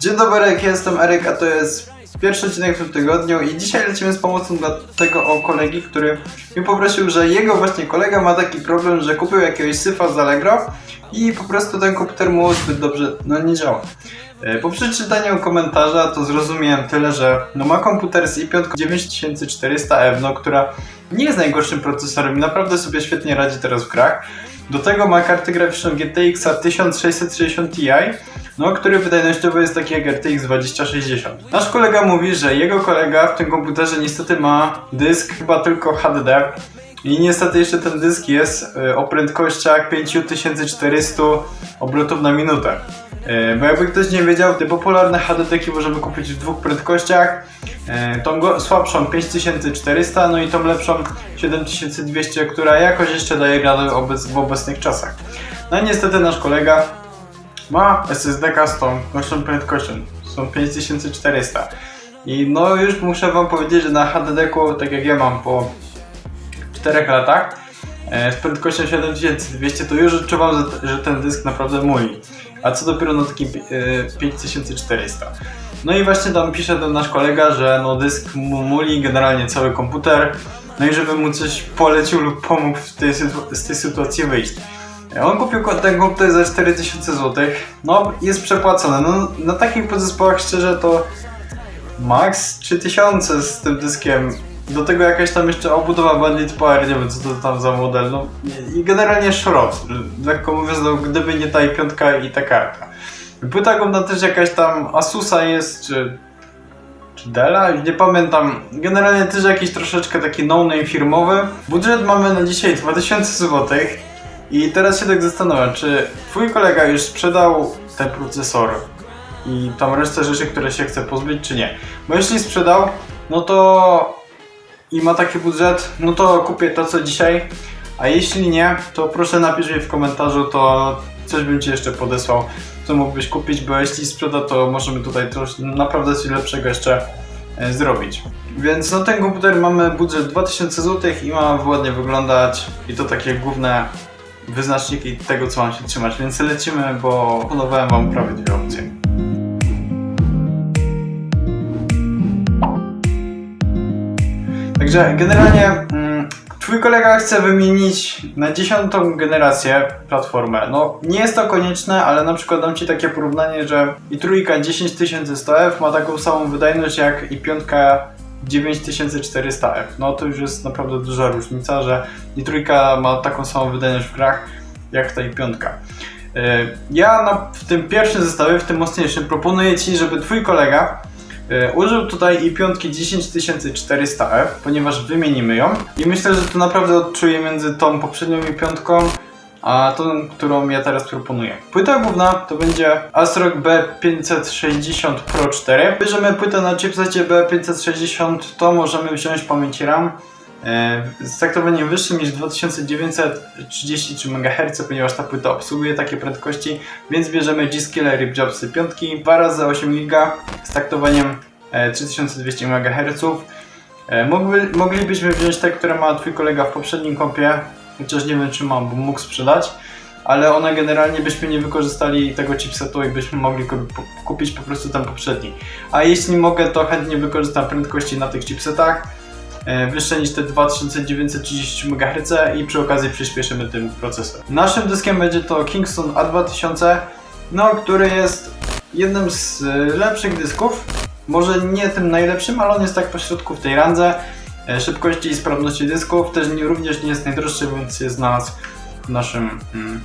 Dzień dobry, jestem Eryk, a to jest pierwszy odcinek w tym tygodniu i dzisiaj lecimy z pomocą dla tego o kolegi, który mi poprosił, że jego właśnie kolega ma taki problem, że kupił jakiegoś syfa z Allegro i po prostu ten komputer mu zbyt dobrze no, nie działa. E, Po przeczytaniu komentarza to zrozumiałem tyle, że no ma komputer z i5 9400F, no, która nie jest najgorszym procesorem naprawdę sobie świetnie radzi teraz w grach. Do tego ma kartę graficzną GTX 1660 Ti, no, który wydajnościowo jest taki jak RTX 2060. Nasz kolega mówi, że jego kolega w tym komputerze niestety ma dysk chyba tylko HDD i niestety jeszcze ten dysk jest y, o prędkościach 5400 obrotów na minutę. Y, Bo jakby ktoś nie wiedział, te popularne HDD-ki możemy kupić w dwóch prędkościach. Y, Tą słabszą 5400, no i tą lepszą 7200, która jakoś jeszcze daje radę w obecnych czasach. No i niestety nasz kolega ma SSD z tą gorszą prędkością, są 5400. I no już muszę wam powiedzieć, że na HDD-ku, tak jak ja mam po 4 latach, e, z prędkością 7200, to już odczuwam, że, ten dysk naprawdę muli. A co dopiero na takim e, 5400. No i właśnie tam pisze ten nasz kolega, że no dysk mu muli, generalnie cały komputer, no i żeby mu coś polecił lub pomógł tej, z tej sytuacji wyjść. On kupił ten komputer za 4000 zł. No, jest przepłacony. No, na takich podzespołach szczerze to max 3000 z tym dyskiem. Do tego jakaś tam jeszcze obudowa Bandit Power, nie wiem co to tam za model. No i generalnie szrot. Lekko mówiąc, no, gdyby nie ta i piątka i ta karta. Płyta też jakaś tam Asusa jest, czy, czy Della, już nie pamiętam. Generalnie też jakiś troszeczkę taki no-name firmowy. Budżet mamy na dzisiaj 2000 zł. I teraz się tak zastanawiam, czy twój kolega już sprzedał ten procesor i tam resztę rzeczy, które się chce pozbyć, czy nie? Bo jeśli sprzedał, no to i ma taki budżet, no to kupię to co dzisiaj, a jeśli nie, to proszę napisz mi w komentarzu, to coś bym ci jeszcze podesłał, co mógłbyś kupić, bo jeśli sprzeda, to możemy tutaj coś naprawdę coś lepszego jeszcze e, zrobić. Więc na ten komputer mamy budżet 2000 zł i ma ładnie wyglądać i to takie główne wyznaczniki tego, co mam się trzymać, więc lecimy, bo planowałem wam prawie dwie opcje. Także generalnie mm, twój kolega chce wymienić na dziesiątą generację platformę. No nie jest to konieczne, ale na przykład dam ci takie porównanie, że i trójka 10100F ma taką samą wydajność jak i piątka 9400F. No to już jest naprawdę duża różnica, że i trójka ma taką samą wydajność w grach jak ta i piątka. Yy, Ja na, w tym pierwszym zestawie, w tym mocniejszym, proponuję Ci, żeby Twój kolega użył tutaj i piątki 10400F, ponieważ wymienimy ją i myślę, że to naprawdę odczuję między tą poprzednią i piątką a tą, którą ja teraz proponuję. Płyta główna to będzie ASRock B560 Pro 4. Bierzemy płytę na chipsecie B560, to możemy wziąć pamięć RAM e, z taktowaniem wyższym niż 2933 MHz, ponieważ ta płyta obsługuje takie prędkości, więc bierzemy G-Skiller RipJobsy 5, 2 razy 8 GB z taktowaniem e, 3200 MHz. E, Mogli, moglibyśmy wziąć te, które ma twój kolega w poprzednim kompie, chociaż nie wiem czy mam, bo mógł sprzedać, ale one generalnie byśmy nie wykorzystali tego chipsetu i byśmy mogli kupić po prostu ten poprzedni. A jeśli mogę, to chętnie wykorzystam prędkości na tych chipsetach e, wyższe niż te 2930 MHz i przy okazji przyspieszymy tym procesor. Naszym dyskiem będzie to Kingston A2000, no, który jest jednym z e, lepszych dysków. Może nie tym najlepszym, ale on jest tak pośrodku w tej randze e, szybkości i sprawności dysków. Też nie, również nie jest najdroższy, więc jest znalazł w naszym mm,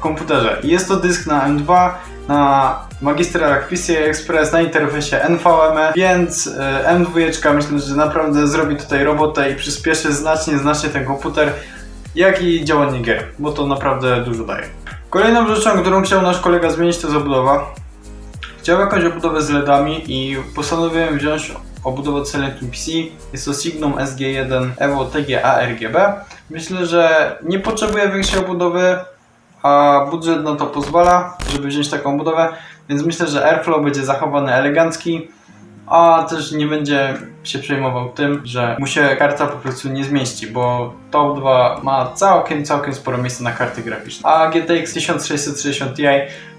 komputerze. Jest to dysk na M2, na magistralach PCI Express, na interfejsie NVMe, więc e, M2 myślę, że naprawdę zrobi tutaj robotę i przyspieszy znacznie, znacznie ten komputer, jak i działanie gier, bo to naprawdę dużo daje. Kolejną rzeczą, którą chciał nasz kolega zmienić, to jest obudowa. Chciał jakąś obudowę z LEDami i postanowiłem wziąć obudowę Silent PC. Jest to Signum SG1 Evo TGA RGB. Myślę, że nie potrzebuję większej obudowy, a budżet na to pozwala, żeby wziąć taką budowę, więc myślę, że Airflow będzie zachowany elegancki, a też nie będzie się przejmował tym, że mu się karta po prostu nie zmieści, bo ta obudowa ma całkiem, całkiem sporo miejsca na karty graficzne. A GTX 1660 Ti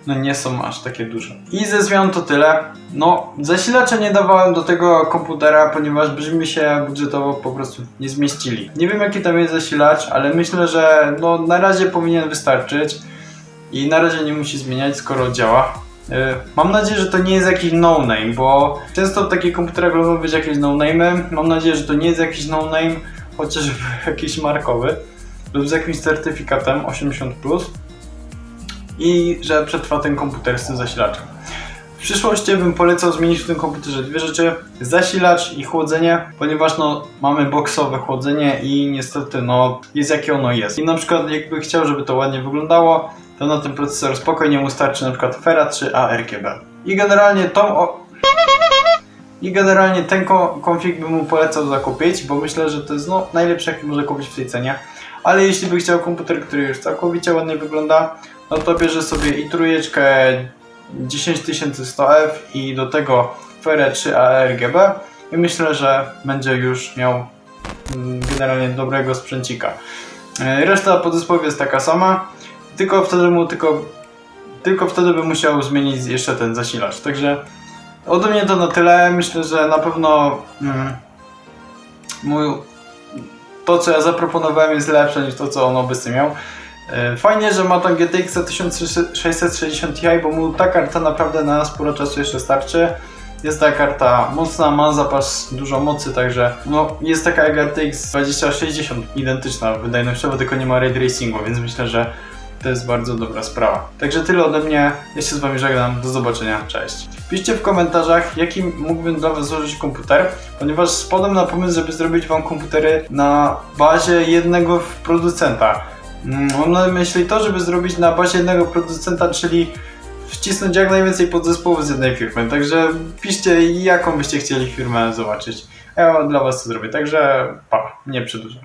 no nie są aż takie duże. I ze zmian to tyle. No, zasilacza nie dawałem do tego komputera, ponieważ byśmy się budżetowo po prostu nie zmieścili. Nie wiem jaki tam jest zasilacz, ale myślę, że no na razie powinien wystarczyć i na razie nie musi zmieniać, skoro działa. Yy, Mam nadzieję, że to nie jest jakiś no-name, bo często w takich komputerach lubią być jakieś no-name'y. Mam nadzieję, że to nie jest jakiś no-name, chociażby jakiś markowy lub z jakimś certyfikatem 80+. I że przetrwa ten komputer z tym zasilaczem. W przyszłości bym polecał zmienić w tym komputerze dwie rzeczy: zasilacz i chłodzenie, ponieważ no, mamy boksowe chłodzenie i niestety no, jest jakie ono jest. I na przykład jakby chciał, żeby to ładnie wyglądało, to na ten procesor spokojnie mu starczy przykład Fera 3 ARGB. I generalnie tą o... I generalnie ten ko- konfig bym mu polecał zakupić, bo myślę, że to jest no, najlepsze jaki może kupić w tej cenie. Ale jeśli by chciał komputer, który już całkowicie ładnie wygląda, no to bierze sobie i trójeczkę 10100F i do tego Ferę 3 ARGB i myślę, że będzie już miał mm, generalnie dobrego sprzęcika. E, Reszta podzespołów jest taka sama, tylko wtedy mu tylko, tylko wtedy by musiał zmienić jeszcze ten zasilacz. Także ode mnie to na tyle. Myślę, że na pewno mm, mój, to co ja zaproponowałem jest lepsze niż to co on obecnie miał. E, Fajnie, że ma tam GTX 1660 Ti, bo mu ta karta naprawdę na sporo czasu jeszcze starczy. Jest ta karta mocna, ma zapas dużo mocy, także no, jest taka GTX 2060, identyczna wydajnościowo, tylko nie ma ray tracingu, więc myślę, że to jest bardzo dobra sprawa. Także tyle ode mnie, ja się z Wami żegnam, do zobaczenia, cześć. Piszcie w komentarzach, jaki mógłbym dla Was złożyć komputer, ponieważ spadłem na pomysł, żeby zrobić Wam komputery na bazie jednego producenta. Mm, Mam na myśli to, żeby zrobić na bazie jednego producenta, czyli wcisnąć jak najwięcej podzespołów z jednej firmy. Także piszcie, jaką byście chcieli firmę zobaczyć. Ja dla Was to zrobię. Także pa, nie przedłużam.